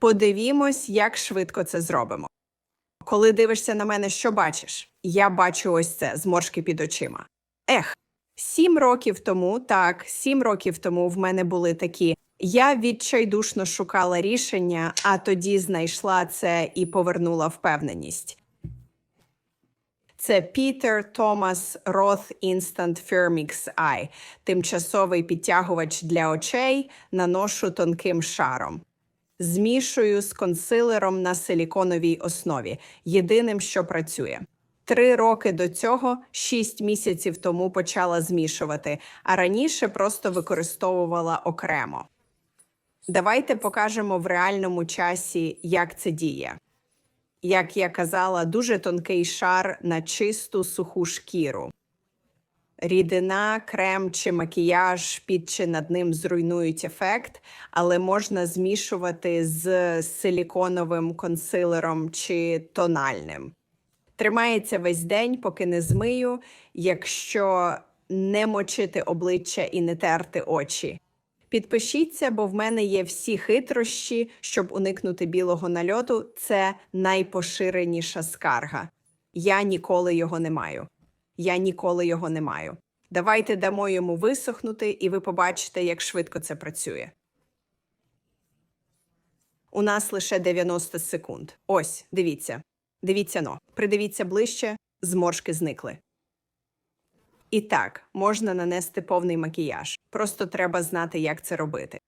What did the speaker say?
Подивімось, як швидко це зробимо. Коли дивишся на мене, що бачиш? Я бачу ось це зморшки під очима. Ех, сім років тому, так, сім років тому в мене були такі. Я відчайдушно шукала рішення, а тоді знайшла це і повернула впевненість. Це Пітер Томас Roth Instant Firmix Eye – тимчасовий підтягувач для очей, наношу тонким шаром. Змішую з консилером на силіконовій основі, єдиним, що працює. Три роки до цього, шість місяців тому почала змішувати, а раніше просто використовувала окремо. Давайте покажемо в реальному часі, як це діє. Як я казала, дуже тонкий шар на чисту суху шкіру. Рідина, крем чи макіяж під чи над ним зруйнують ефект, але можна змішувати з силіконовим консилером чи тональним. Тримається весь день, поки не змию, якщо не мочити обличчя і не терти очі. Підпишіться, бо в мене є всі хитрощі, щоб уникнути білого нальоту. Це найпоширеніша скарга. Я ніколи його не маю. Я ніколи його не маю. Давайте дамо йому висохнути, і ви побачите, як швидко це працює. У нас лише 90 секунд. Ось, дивіться. Дивіться но. Придивіться ближче, зморшки зникли. І так, можна нанести повний макіяж. Просто треба знати, як це робити.